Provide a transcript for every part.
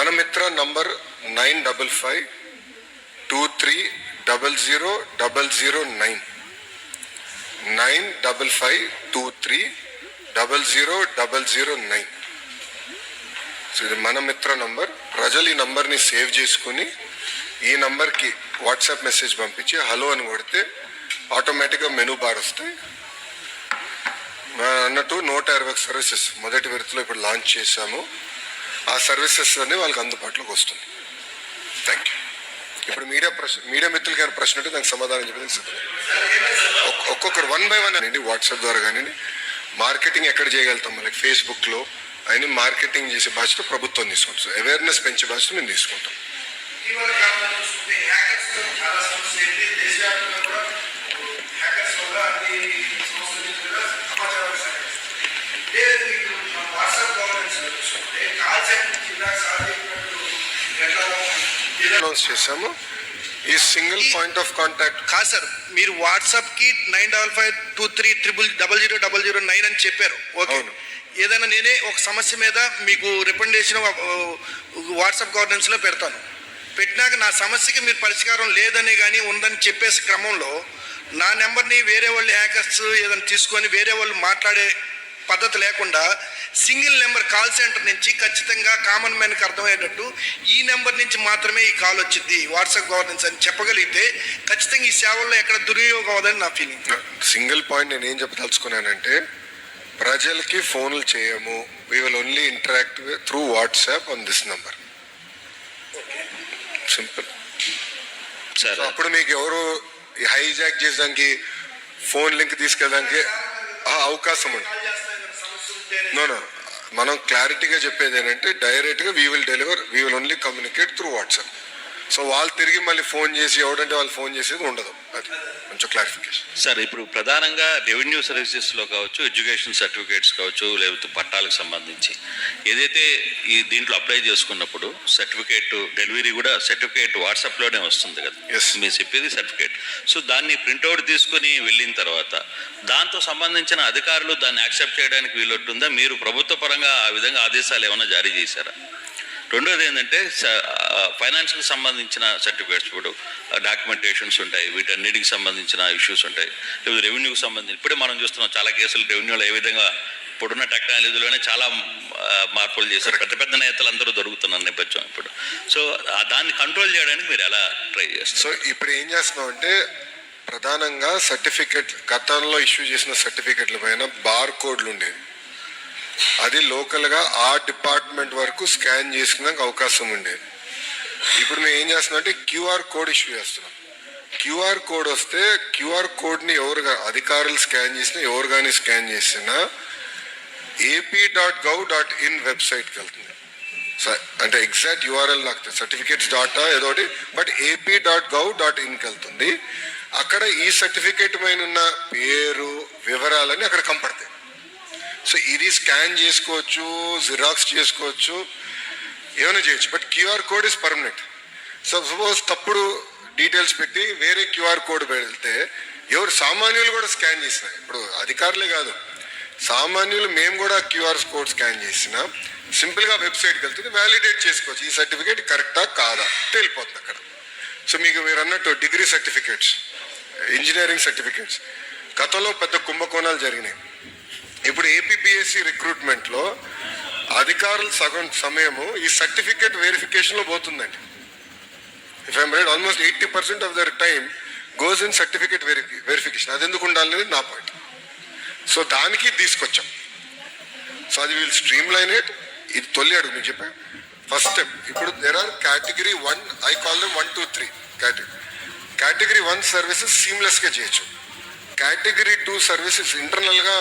Mana Mitra number nine double five two three double zero double zero nine. Nine double five two three double zero double zero nine. So ఇది Mana Mitra number. ప్రజలు ఈ నంబర్ని save చేసుకుని ఈ నంబర్కి WhatsApp message పంపించి hello అని కొడితే ఆటోమేటిక్గా మెనూ బార్ వస్తాయి. అన్నట్టు నూట ఇరవై సర్వీసెస్ మొదటి విడతలో ఇప్పుడు లాంచ్ చేశాము. ఆ సర్వీసెస్ అన్ని వాళ్ళకి అందుబాటులోకి వస్తుంది. థ్యాంక్ యూ ఇప్పుడు మీడియా ప్రశ్న మీడియా మిత్రులకి ఏమైనా ప్రశ్న ఉంటే దానికి సమాధానం చెప్పేది ఒక్కొక్కరు వన్ బై వన్ అండి వాట్సాప్ ద్వారా కానీ మార్కెటింగ్ ఎక్కడ చేయగలుగుతాం? మనకి ఫేస్బుక్లో అయిన మార్కెటింగ్ చేసే బాధ్యత ప్రభుత్వం తీసుకుంటుంది. అవేర్నెస్ పెంచే బాధ్యత మేము తీసుకుంటాం. అనౌన్స్ చేశాము. ఈ సింగిల్ పాయింట్ ఆఫ్ కాంటాక్ట్ కాదు సార్ మీరు వాట్సాప్కి nine double five two three triple double zero double zero nine అని చెప్పారు. ఓకే అవును. ఏదైనా నేనే ఒక సమస్య మీద మీకు రికమెండేషన్ వాట్సాప్ గవర్నెన్స్లో పెడతాను. పెట్టినాక నా సమస్యకి మీరు పరిష్కారం లేదని కానీ ఉందని చెప్పేసి క్రమంలో నా నెంబర్ని వేరే వాళ్ళు హ్యాకర్స్ ఏదైనా తీసుకొని వేరే వాళ్ళు మాట్లాడే పద్ధతి లేకుండా సింగిల్ నెంబర్ కాల్ సెంటర్ నుంచి ఖచ్చితంగా కామన్ మ్యాన్కి అర్థమయ్యేటట్టు ఈ నెంబర్ నుంచి మాత్రమే ఈ కాల్ వచ్చింది వాట్సాప్ గవర్నెన్స్ అని చెప్పగలిగితే ఖచ్చితంగా ఈ సేవల్లో ఎక్కడ దుర్వినియోగం అవ్వదని నా ఫీలింగ్ సింగిల్ పాయింట్ నేను ఏం చెప్పదలుచుకున్నానంటే ప్రజలకి ఫోన్లు చేయము we will only interact through WhatsApp on this number simple sir. అప్పుడు మీకు ఎవరు హైజాక్ చేయడానికి ఫోన్ లింక్ తీసుకెళ్ళడానికి ఆ అవకాశం ఉంది. నో నో మనం క్లారిటీగా చెప్పేది ఏంటంటే డైరెక్ట్గా we will deliver we will only communicate through WhatsApp so వాళ్ళు తిరిగి మళ్ళీ ఫోన్ చేసి ఎవడంటే వాళ్ళు ఫోన్ చేసేది ఉండదు. అది కొంచెం క్లారిఫికేషన్ సార్ ఇప్పుడు ప్రధానంగా రెవెన్యూ సర్వీసెస్లో కావచ్చు ఎడ్యుకేషన్ సర్టిఫికేట్స్ కావచ్చు లేకపోతే పట్టాలకు సంబంధించి. ఏదైతే ఈ దీంట్లో అప్లై చేసుకున్నప్పుడు సర్టిఫికేట్ డెలివరీ కూడా సర్టిఫికేట్ వాట్సాప్లోనే వస్తుంది కదా. మీరు చెప్పేది సర్టిఫికేట్. సో దాన్ని ప్రింట్అవుట్ తీసుకొని వెళ్ళిన తర్వాత దాంతో సంబంధించిన అధికారులు దాన్ని యాక్సెప్ట్ చేయడానికి వీలుంటుందా? మీరు ప్రభుత్వ పరంగా ఆ విధంగా ఆదేశాలు ఏమైనా జారీ చేశారా? రెండోది ఏంటంటే ఫైనాన్స్కి సంబంధించిన సర్టిఫికేట్స్ ఇప్పుడు డాక్యుమెంటేషన్స్ ఉంటాయి వీటన్నిటికి సంబంధించిన ఇష్యూస్ ఉంటాయి. లేదా రెవెన్యూకి సంబంధించి ఇప్పుడే మనం చూస్తున్నాం చాలా కేసులు రెవెన్యూలో ఏ విధంగా ఇప్పుడున్న టెక్నాలజీలోనే చాలా మార్పులు చేశారు. పెద్ద పెద్ద నేతలు అందరూ దొరుకుతున్నారు నేపథ్యం ఇప్పుడు. సో దాన్ని కంట్రోల్ చేయడానికి మీరు ఎలా ట్రై చేస్తారు? సో ఇప్పుడు ఏం చేస్తున్నాం అంటే ప్రధానంగా సర్టిఫికెట్ గతంలో ఇష్యూ చేసిన సర్టిఫికెట్ల పైన బార్ కోడ్లు ఉండేవి. అది లోకల్గా ఆ డిపార్ట్మెంట్ వరకు స్కాన్ చేసుకునే అవకాశం ఉండేది ఇప్పుడు మేము ఏం చేస్తున్నాం అంటే క్యూఆర్ కోడ్ ఇష్యూ చేస్తున్నాం. క్యూఆర్ కోడ్ వస్తే క్యూఆర్ కోడ్ని ఎవరు అధికారులు స్కాన్ చేసినా ఎవరు కానీ స్కాన్ చేసినా AP dot gov dot in వెబ్సైట్కి వెళ్తుంది. అంటే ఎగ్జాక్ట్ యూఆర్ఎల్ నాకు సర్టిఫికేట్స్ డాటా ఏదోటి but AP dot gov dot ఇన్కి వెళ్తుంది. అక్కడ ఈ సర్టిఫికేట్ పైన ఉన్న పేరు వివరాలన్నీ అక్కడ కంపడతాయి సో ఇది స్కాన్ చేసుకోవచ్చు జిరాక్స్ చేసుకోవచ్చు ఏమైనా చేయొచ్చు. But QR code is permanent so suppose తప్పుడు డీటెయిల్స్ పెట్టి వేరే క్యూఆర్ కోడ్ పెడితే ఎవరు సామాన్యులు కూడా స్కాన్ చేసిన ఇప్పుడు అధికారులే కాదు. సామాన్యులు మేము కూడా క్యూఆర్ కోడ్ స్కాన్ చేసిన సింపుల్గా వెబ్సైట్కి వెళ్తుంది వ్యాలిడేట్ చేసుకోవచ్చు. ఈ సర్టిఫికేట్ కరెక్టా కాదా? తేలిపోతుంది అక్కడ. సో మీకు మీరు అన్నట్టు డిగ్రీ సర్టిఫికేట్స్ ఇంజనీరింగ్ సర్టిఫికేట్స్ గతంలో పెద్ద కుంభకోణాలు జరిగినాయి. ఇప్పుడు ఏపీపీఎస్సి రిక్రూట్మెంట్లో అధికారులు సగం సమయము ఈ సర్టిఫికేట్ వెరిఫికేషన్లో పోతుందండి. If I'm right almost eighty percent of their time goes in certificate verification అది ఎందుకు ఉండాలనేది నా పాయింట్ సో దానికి తీసుకొచ్చాం. సో అది వీళ్ళు స్ట్రీమ్ లైన్ ఇట్ ఇది తొలి అడుగు నేను చెప్పా? ఫస్ట్ స్టెప్ ఇప్పుడు there are category one I call them one two three category category one services సీమ్లెస్గా చేయొచ్చు. కేటగిరీ టూ సర్వీసెస్ ఇంటర్నల్గా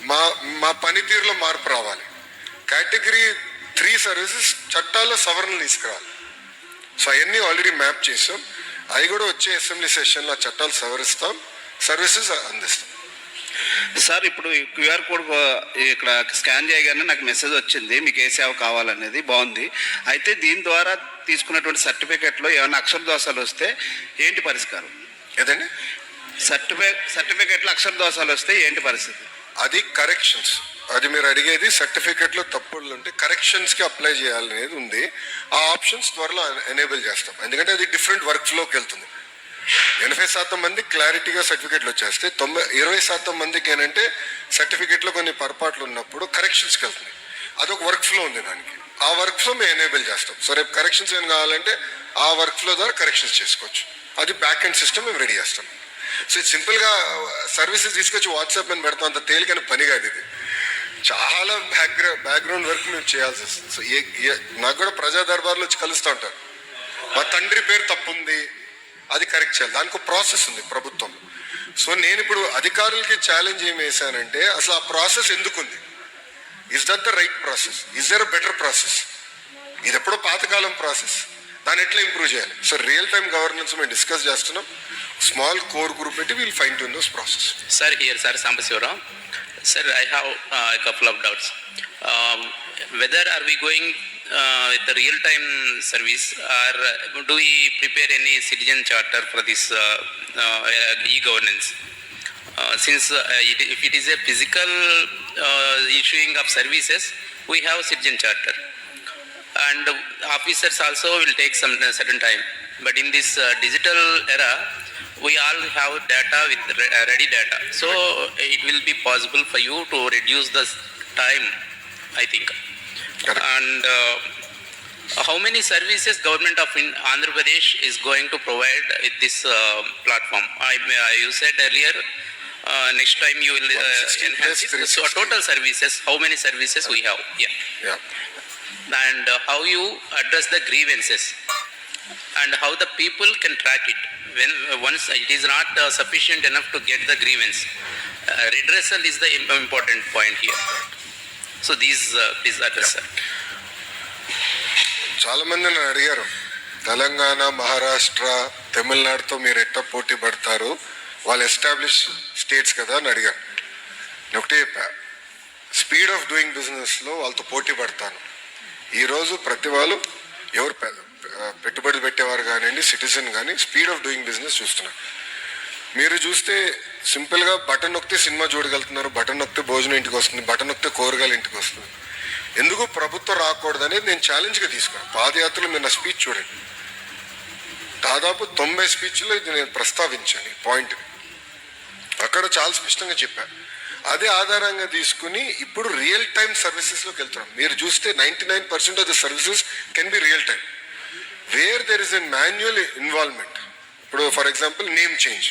మా మా పనితీరులో మార్పు రావాలి. కేటగిరీ త్రీ సర్వీసెస్ చట్టాల్లో సవరణలు తీసుకురావాలి. సో అవన్నీ ఆల్రెడీ మ్యాప్ చేసాం. అవి కూడా వచ్చే అసెంబ్లీ సెషన్లో చట్టాలు సవరిస్తాం. సర్వీసెస్ అందిస్తాం. సార్ ఇప్పుడు ఈ క్యూఆర్ కోడ్ ఇక్కడ స్కాన్ చేయగానే నాకు మెసేజ్ వచ్చింది. మీకు ఏ సేవ కావాలనేది బాగుంది. అయితే దీని ద్వారా తీసుకున్నటువంటి సర్టిఫికెట్లో ఏమైనా అక్షర దోషాలు వస్తే ఏంటి పరిష్కారం? ఏదండి? సర్టిఫికేట్ సర్టిఫికెట్లో అక్షర దోషాలు వస్తే ఏంటి పరిస్థితి? అది కరెక్షన్స్ అది మీరు అడిగేది సర్టిఫికెట్లో తప్పులు ఉంటే కరెక్షన్స్కి అప్లై చేయాలనేది ఉంది. ఆ ఆప్షన్స్ త్వరలో ఎనేబుల్ చేస్తాం. ఎందుకంటే అది డిఫరెంట్ వర్క్ ఫ్లోకి వెళ్తుంది. ఎనభై శాతం మంది క్లారిటీగా సర్టిఫికెట్లు వచ్చేస్తే తొంభై ఇరవై శాతం మందికి ఏంటంటే సర్టిఫికెట్లో కొన్ని పొరపాట్లు ఉన్నప్పుడు కరెక్షన్స్కి వెళ్తుంది. అదొక వర్క్ ఫ్లో ఉంది దానికి. ఆ వర్క్ ఫ్లో మేము ఎనేబుల్ చేస్తాం. సో రేపు కరెక్షన్స్ ఏం కావాలంటే ఆ వర్క్ ఫ్లో ద్వారా కరెక్షన్స్ చేసుకోవచ్చు. అది బ్యాక్ అండ్ సిస్టమ్ మేము రెడీ చేస్తాం. సో సింపుల్గా సర్వీసెస్ తీసుకొచ్చి వాట్సాప్ మీద పెడతాం. అంత తేలికని పని కాదు ఇది. చాలా బ్యాక్గ్రౌ బ్యాక్గ్రౌండ్ వర్క్ మేము చేయాల్సి వస్తుంది. సో ఏ నాకు కూడా ప్రజా దర్బార్లో వచ్చి కలుస్తూ ఉంటారు. మా తండ్రి పేరు తప్పుంది. అది కరెక్ట్ చేయాలి. దానికి ప్రాసెస్ ఉంది ప్రభుత్వం. సో నేను ఇప్పుడు అధికారులకి ఛాలెంజ్ ఏం వేసానంటే అసలు ఆ ప్రాసెస్ ఎందుకుంది? Is that the right process is there better process ఇది ఎప్పుడో పాతకాలం ప్రాసెస్ దాన్ని ఎట్లా ఇంప్రూవ్ చేయాలి సో రియల్ టైం గవర్నెన్స్ మేము డిస్కస్ చేస్తున్నాం స్మాల్ కోర్ గ్రూప్ పెట్టి we'll fine tune those process Sir, here, sir, Sambasivaram. Sir, I have uh, a couple of doubts. Um, whether are we going uh, with the real-time service or do we prepare any citizen charter for this uh, uh, e-governance? Uh, since uh, it, if it is a physical uh, issuing of services, we have citizen charter. And officers also will take some uh, certain time. But in this uh, digital era, we all have data with uh, ready data. So it will be possible for you to reduce the time, I think. Correct. And uh, how many services government of Andhra Pradesh is going to provide with this uh, platform? I, uh, you said earlier, uh, next time you will uh, enhance it. So total services, how many services we have? Yeah yeah and uh, how you address the grievances and how the people can track it when uh, once it is not uh, sufficient enough to get the grievance uh, redressal is the im- important point here so these uh, please address sir చాలా మంది నన్ను అడిగారు తెలంగాణ మహారాష్ట్ర తమిళనాడుతో మీరు ఎట్లా పోటీ పడతారు వాళ్ళు establish states కదా అని అడిగారు నేను ఒకటే చెప్పా స్పీడ్ ఆఫ్ డూయింగ్ బిజినెస్లో వాళ్ళతో పోటీ పడతాను ఈరోజు ప్రతి వాళ్ళు ఎవరు పెట్టుబడులు పెట్టుబడి పెట్టేవారు కానివ్వండి సిటిజన్ కానీ స్పీడ్ ఆఫ్ డూయింగ్ బిజినెస్ చూస్తున్నారు. మీరు చూస్తే సింపుల్గా బటన్ నొక్కితే సినిమా చూడగలుగుతున్నారు బటన్ నొక్కితే భోజనం ఇంటికి వస్తుంది బటన్ నొక్కితే కూరగాయలు ఇంటికి వస్తుంది. ఎందుకు ప్రభుత్వం రాకూడదనేది నేను ఛాలెంజ్గా తీసుకున్నాను. పాదయాత్రలో మీరు నా స్పీచ్ చూడండి. దాదాపు తొంభై స్పీచ్లో ఇది నేను ప్రస్తావించాను ఈ పాయింట్ అక్కడ చాలా స్పష్టంగా చెప్పాను అదే ఆధారంగా తీసుకుని ఇప్పుడు రియల్ టైం సర్వీసెస్లోకి వెళ్తున్నాం. మీరు చూస్తే ninety nine percent of the services can be real time where there is an manual involvement ఇప్పుడు for example name change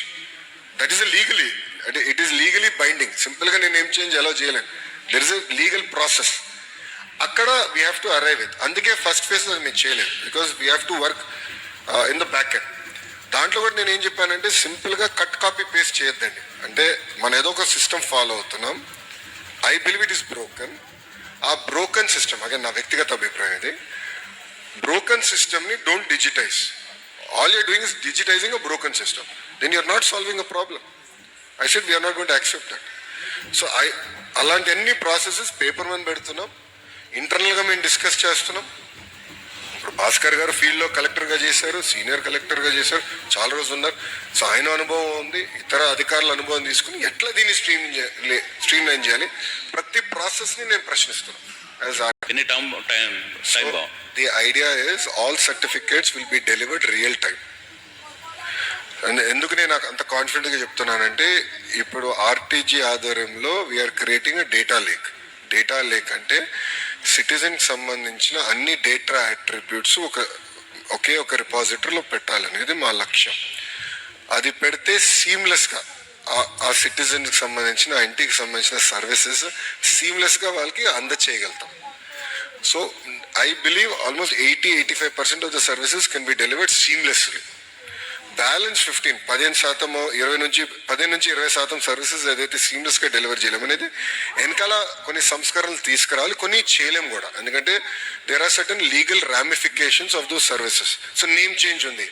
that is legally అంటే ఇట్ ఈస్ లీగలీ బైండింగ్ సింపుల్గా నేను నేమ్ చేంజ్ ఎలా చేయలేను. There is a legal process అక్కడ we have to arrive with అందుకే first phase అది మేము చేయలేదు. Because we have to work in the back end దాంట్లో కూడా నేను ఏం చెప్పానంటే సింపుల్గా కట్ కాపీ పేస్ట్ చేయొద్దండి. అంటే మనం ఏదో ఒక సిస్టమ్ ఫాలో అవుతున్నాం. I believe it is broken ఆ బ్రోకన్ సిస్టమ్ అదే నా వ్యక్తిగత అభిప్రాయం ఇది. బ్రోకన్ సిస్టమ్ని don't digitize all your doing is digitizing a broken system then you're not solving a problem I should we're not gonna accept that so I అలాంటి అన్ని processes paper మీద పెడుతున్నాం. ఇంటర్నల్గా మేము డిస్కస్ చేస్తున్నాం. భాస్కర్ గారు ఫీల్డ్లో కలెక్టర్గా చేశారు సీనియర్ కలెక్టర్గా చేశారు. చాలా రోజులు ఉన్నారు. సో ఆయన అనుభవం ఉంది ఇతర అధికారుల అనుభవం తీసుకుని ఎట్లా దీన్ని స్ట్రీమ్ స్ట్రీమ్ లైన్ చేయాలి? ప్రతి ప్రాసెస్ని నేను ప్రశ్నిస్తున్నాను. The idea is all certificates will be delivered real time and ఎందుకు నేను నాకు అంత కాన్ఫిడెంట్గా చెప్తున్నానంటే ఇప్పుడు ఆర్టీజీ ఆధ్వర్యంలో we're creating data lake data lake అంటే సిటిజన్కి సంబంధించిన అన్ని డేటా అట్రిబ్యూట్స్ ఒక ఒకే ఒక రిపాజిటరీలో పెట్టాలనేది మా లక్ష్యం. అది పెడితే సీమ్లెస్గా ఆ సిటిజన్కి సంబంధించిన ఆ ఇంటికి సంబంధించిన సర్వీసెస్ సీమ్లెస్గా వాళ్ళకి అందచేయగలుగుతాం. So I believe almost eighty eighty five percent of the services can be delivered seamlessly. Balance fifteen పదిహేను శాతం ఇరవై నుంచి పదిహేను నుంచి ఇరవై శాతం సర్వీసెస్ ఏదైతే సీమ్లెస్గా డెలివర్ చేయలేము అనేది వెనకాల కొన్ని సంస్కరణలు తీసుకురావాలి కొన్ని చేయలేము కూడా. ఎందుకంటే there are certain legal ramifications of those services so name change ఉంది.